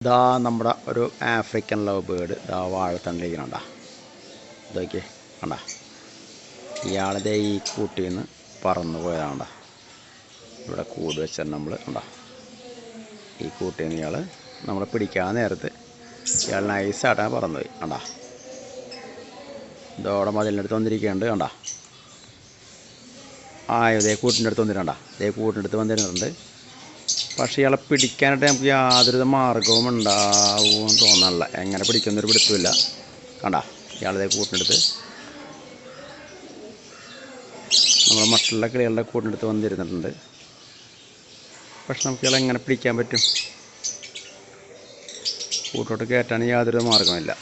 ഇതാ നമ്മുടെ ഒരു ആഫ്രിക്കൻ ലവ് ബേർഡ് ഇതാ വാഴത്തണ്ടിരിക്കണണ്ട ഇതൊക്കെ കണ്ട. ഇയാളുടെ ഈ കൂട്ടിൽ നിന്ന് പറന്നു പോയതാണ്ട ഇവിടെ കൂട് വെച്ചാൽ നമ്മൾ കണ്ട. ഈ കൂട്ടിൽ നിന്ന് ഇയാൾ നമ്മളെ പിടിക്കാൻ നേരത്ത് ഇയാൾ നൈസായിട്ടാണ് പറന്നുപോയി കണ്ട. ഇതോടെ മതിലിന്റെ അടുത്ത് വന്നിരിക്കുന്നുണ്ട് കണ്ട. ആ ഇതേ കൂട്ടിന്റെ അടുത്ത് വന്നിട്ടുണ്ട ഇതേ കൂട്ടിന്റെ അടുത്ത് വന്നിരുന്നുണ്ട് പക്ഷേ ഇയാളെ പിടിക്കാനായിട്ട് നമുക്ക് യാതൊരു മാർഗവും ഉണ്ടാവുമെന്ന് തോന്നണില്ല. എങ്ങനെ പിടിക്കുന്നൊരു പിടുത്തമില്ല കണ്ട ഇയാളെ കൂട്ടിനടുത്ത്. നമ്മൾ മറ്റുള്ള കിളികളുടെ കൂട്ടിനടുത്ത് വന്നിരുന്നിട്ടുണ്ട്. പക്ഷെ നമുക്ക് ഇയാളെ എങ്ങനെ പിടിക്കാൻ പറ്റും? കൂട്ടോട്ട് കയറ്റാൻ യാതൊരു മാർഗമില്ല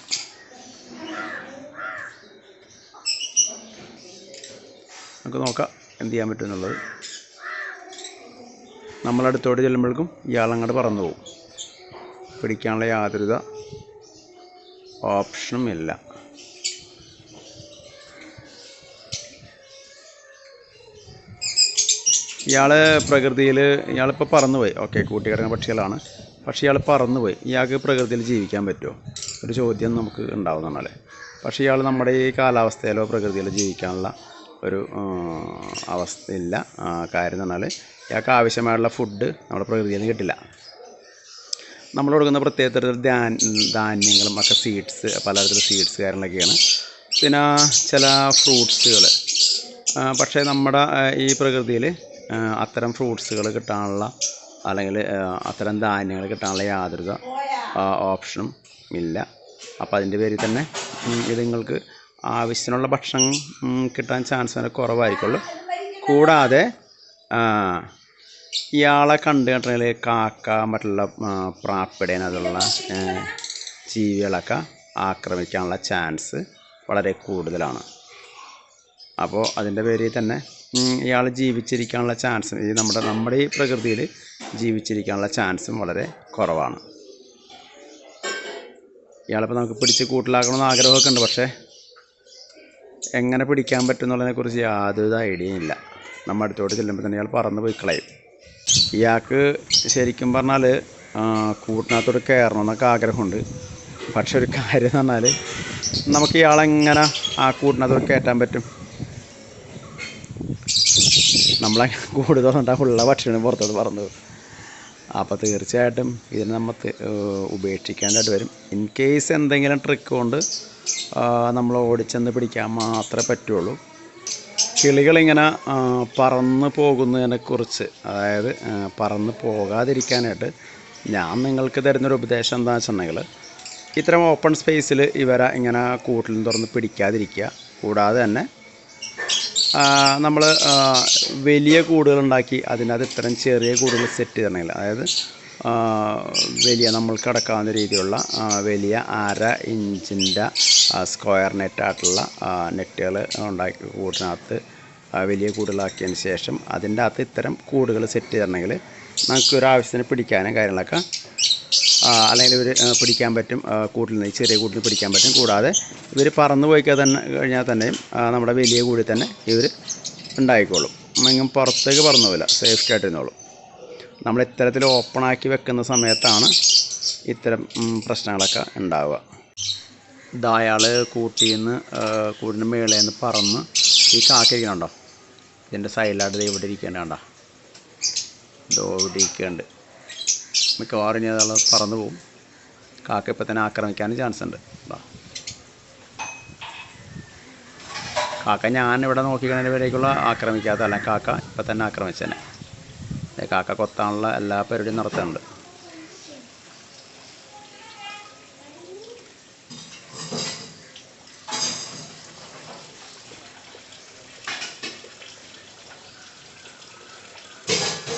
നമുക്ക് നോക്കാം എന്ത് ചെയ്യാൻ പറ്റും എന്നുള്ളത്. നമ്മളടുത്തോട്ട് ചെല്ലുമ്പോഴേക്കും ഇയാളങ്ങോട്ട് പറന്നു പോകും. പിടിക്കാനുള്ള യാതൊരുത ഓപ്ഷനും ഇല്ല. ഇയാൾ പ്രകൃതിയിൽ ഇയാളിപ്പോൾ പറന്നുപോയി. ഓക്കെ കൂട്ടിക്കിടക്കുന്ന പക്ഷികളാണ്. പക്ഷേ ഇയാൾ പറന്നുപോയി. ഇയാൾക്ക് പ്രകൃതിയിൽ ജീവിക്കാൻ പറ്റുമോ? ഒരു ചോദ്യം നമുക്ക് ഉണ്ടാവുന്നതാണ് പക്ഷേ ഇയാൾ നമ്മുടെ ഈ കാലാവസ്ഥയിലോ പ്രകൃതിയിലോ ജീവിക്കാനുള്ള ഒരു അവസ്ഥയില്ല. കാര്യം എന്ന് പറഞ്ഞാൽ ഇയാൾക്ക് ആവശ്യമായുള്ള ഫുഡ് നമ്മുടെ പ്രകൃതിയിൽ നിന്ന് കിട്ടില്ല. നമ്മൾ കൊടുക്കുന്ന പ്രത്യേക തരത്തിൽ ധാന്യങ്ങളും ഒക്കെ സീഡ്സ് പലതരത്തിലുള്ള സീഡ്സ് കാര്യങ്ങളൊക്കെയാണ്. പിന്നെ ചില ഫ്രൂട്ട്സുകൾ പക്ഷേ നമ്മുടെ ഈ പ്രകൃതിയിൽ അത്തരം ഫ്രൂട്ട്സുകൾ കിട്ടാനുള്ള അല്ലെങ്കിൽ അത്തരം ധാന്യങ്ങൾ കിട്ടാനുള്ള യാതൊരു ഓപ്ഷനും ഇല്ല. അപ്പോൾ അതിന്റെ പേരിൽ തന്നെ ഇത് നിങ്ങൾക്ക് ആവശ്യത്തിനുള്ള ഭക്ഷണം കിട്ടാൻ ചാൻസ് വളരെ കുറവായിരിക്കുള്ളൂ. കൂടാതെ ഇയാളെ കണ്ടു കഴിഞ്ഞാൽ കാക്ക മറ്റുള്ള പ്രാപ്പിടേന അതുള്ള ജീവികളൊക്കെ ആക്രമിക്കാനുള്ള ചാൻസ് വളരെ കൂടുതലാണ്. അപ്പോൾ അതിന്റെ പേരിൽ തന്നെ ഇയാൾ ജീവിച്ചിരിക്കാനുള്ള ചാൻസ് ഈ നമ്മുടെ നമ്മുടെ ഈ പ്രകൃതിയിൽ ജീവിച്ചിരിക്കാനുള്ള ചാൻസും വളരെ കുറവാണ്. ഇയാളിപ്പോൾ നമുക്ക് പിടിച്ച് കൂട്ടിലാക്കണമെന്ന് ആഗ്രഹമൊക്കെ ഉണ്ട് പക്ഷേ എങ്ങനെ പിടിക്കാൻ പറ്റും എന്നുള്ളതിനെക്കുറിച്ച് യാതൊരു ഐഡിയയും ഇല്ല. നമ്മൾ അടുത്തോട്ട് ചെല്ലുമ്പോൾ തന്നെ ഇയാൾ പറന്ന് പോയി കളയും. ഇയാൾക്ക് ശരിക്കും പറഞ്ഞാൽ കൂട്ടിനകത്തോട്ട് കയറണമെന്നൊക്കെ ആഗ്രഹമുണ്ട്. പക്ഷെ ഒരു കാര്യം എന്ന് പറഞ്ഞാൽ നമുക്ക് ഇയാളെങ്ങനെ ആ കൂട്ടിനകത്തോട്ട് കയറ്റാൻ പറ്റും? നമ്മളെ കൂട് തുറന്നിട്ട് ഉള്ള ഭക്ഷണം പുറത്തോട്ട് പോകും അപ്പോൾ തീർച്ചയായിട്ടും ഇതിനെ നമ്മൾ ഉപേക്ഷിക്കേണ്ടതായിട്ട് വരും. ഇൻ കേസ് എന്തെങ്കിലും ട്രിക്ക് കൊണ്ട് നമ്മൾ ഓടിച്ചെന്ന് പിടിക്കാൻ മാത്രമേ പറ്റുള്ളൂ. കിളികളിങ്ങനെ പറന്ന് പോകുന്നതിനെക്കുറിച്ച് അതായത് പറന്ന് പോകാതിരിക്കാനായിട്ട് ഞാൻ നിങ്ങൾക്ക് തരുന്നൊരു ഉപദേശം എന്താണെന്ന് വെച്ചിട്ടുണ്ടെങ്കിൽ ഇത്തരം ഓപ്പൺ സ്പേസിൽ ഇവരെ ഇങ്ങനെ നിന്ന് തുറന്ന് പിടിക്കാതിരിക്കുക. കൂടാതെ തന്നെ നമ്മൾ വലിയ കൂടുകളുണ്ടാക്കി അതിനകത്ത് ഇത്തരം ചെറിയ കൂടുകൾ സെറ്റ് ചെയ്തിട്ടുണ്ടെങ്കിൽ അതായത് വലിയ നമ്മൾ കിടക്കാവുന്ന രീതിയിലുള്ള വലിയ അര ഇഞ്ചിന്റെ സ്ക്വയർ നെറ്റായിട്ടുള്ള നെറ്റുകൾ ഉണ്ടാക്കി കൂടിനകത്ത് വലിയ കൂടുകളാക്കിയതിന് ശേഷം അതിന്റെ അകത്ത് ഇത്തരം കൂടുകൾ സെറ്റ് ചെയ്തിട്ടുണ്ടെങ്കിൽ നമുക്ക് ഒരു ആവശ്യത്തിന് പിടിക്കാനും കാര്യങ്ങളൊക്കെ അല്ലെങ്കിൽ ഇവർ പിടിക്കാൻ പറ്റും കൂട്ടിൽ നിന്ന് ചെറിയ കൂട്ടിൽ പിടിക്കാൻ പറ്റും. കൂടാതെ ഇവർ പറന്നു പോയി തന്നെ കഴിഞ്ഞാൽ തന്നെയും നമ്മുടെ വലിയ കൂടി തന്നെ ഇവർ ഉണ്ടായിക്കോളും. എങ്ങും പുറത്തേക്ക് പറന്നു പോവില്ല. സേഫ്റ്റി ആയിട്ട് ഇരുന്നോളും നമ്മൾ ഇത്തരത്തിൽ ഓപ്പണാക്കി വെക്കുന്ന സമയത്താണ് ഇത്തരം പ്രശ്നങ്ങളൊക്കെ ഉണ്ടാവുക. ഇതായാൾ കൂട്ടിയിൽ നിന്ന് കൂടിന് മേളയിൽ നിന്ന് പറന്ന് ഈ കാക്കിരിക്കണുണ്ടോ ഇതിന്റെ സൈഡിലായിട്ട് ഇവിടെ ഇരിക്കേണ്ടതുണ്ടോ ഇതോ ഇവിടെ ഇരിക്കേണ്ട മിക്കവാറും ഇനി അയാൾ പറന്നു പോകും കാക്ക ഇപ്പം തന്നെ ആക്രമിക്കാനും ചാൻസ് ഉണ്ട്. ഇതാ. കാക്ക ഞാൻ ഇവിടെ നോക്കിക്കഴിഞ്ഞവരേക്കുള്ള ആക്രമിക്കാത്തല്ല കാക്ക ഇപ്പം തന്നെ ആക്രമിച്ചതന്നെ ദേ കാക്ക കൊത്താനുള്ള എല്ലാ പരിപാടിയും നടത്തുന്നുണ്ട്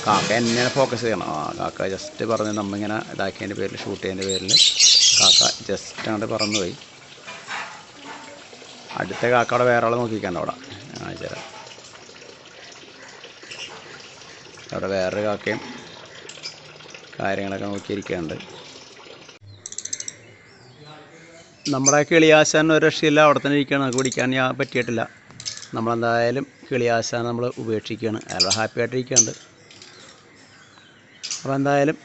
കാക്ക എന്നെ ഫോക്കസ് ചെയ്യണം. ആ കാക്ക ജസ്റ്റ് പറഞ്ഞ് നമ്മിങ്ങനെ ഇതാക്കിയതിന്റെ പേരിൽ ഷൂട്ട് ചെയ്തതിന്റെ പേരിൽ കാക്ക ജസ്റ്റ് അങ്ങോട്ട് പറന്നുപോയി അടുത്ത കാക്കയുടെ വേറെ ആൾ നോക്കിക്കണ്ട അവിടെ. ആ ചേരാ അവിടെ വേറൊരു കാക്കയും കാര്യങ്ങളൊക്കെ നോക്കിയിരിക്കുന്നുണ്ട്. നമ്മുടെ കിളിയാശാൻ ഒരു രക്ഷയില്ല അവിടെ തന്നെ ഇരിക്കുകയാണ്. നമുക്ക് പിടിക്കാൻ ഞാൻ പറ്റിയിട്ടില്ല. നമ്മളെന്തായാലും കിളിയാശാൻ നമ്മൾ ഉപേക്ഷിക്കുകയാണ്. അയാൾ ഹാപ്പി ആയിട്ടിരിക്കുന്നുണ്ട് അപ്പോൾ എന്തായാലും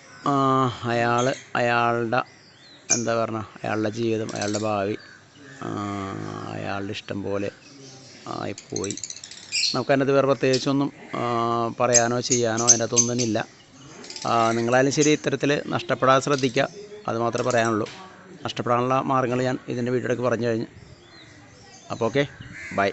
അയാൾ അയാളുടെ എന്താ പറഞ്ഞ അയാളുടെ ജീവിതം അയാളുടെ ഭാവി അയാളുടെ ഇഷ്ടം പോലെ ആയിപ്പോയി. നമുക്കതിനകത്ത് വേറെ പ്രത്യേകിച്ചൊന്നും പറയാനോ ചെയ്യാനോ അതിന്റെ അകത്തൊന്നും ഇല്ല നിങ്ങളായാലും ശരി ഇത്തരത്തിൽ നഷ്ടപ്പെടാതെ ശ്രദ്ധിക്കുക. അത് മാത്രമേ പറയാനുള്ളൂ. നഷ്ടപ്പെടാനുള്ള മാർഗങ്ങൾ ഞാൻ ഇതിന്റെ വീഡിയോയിലേക്ക് പറഞ്ഞു കഴിഞ്ഞു. അപ്പോൾ ഓക്കെ. ബൈ.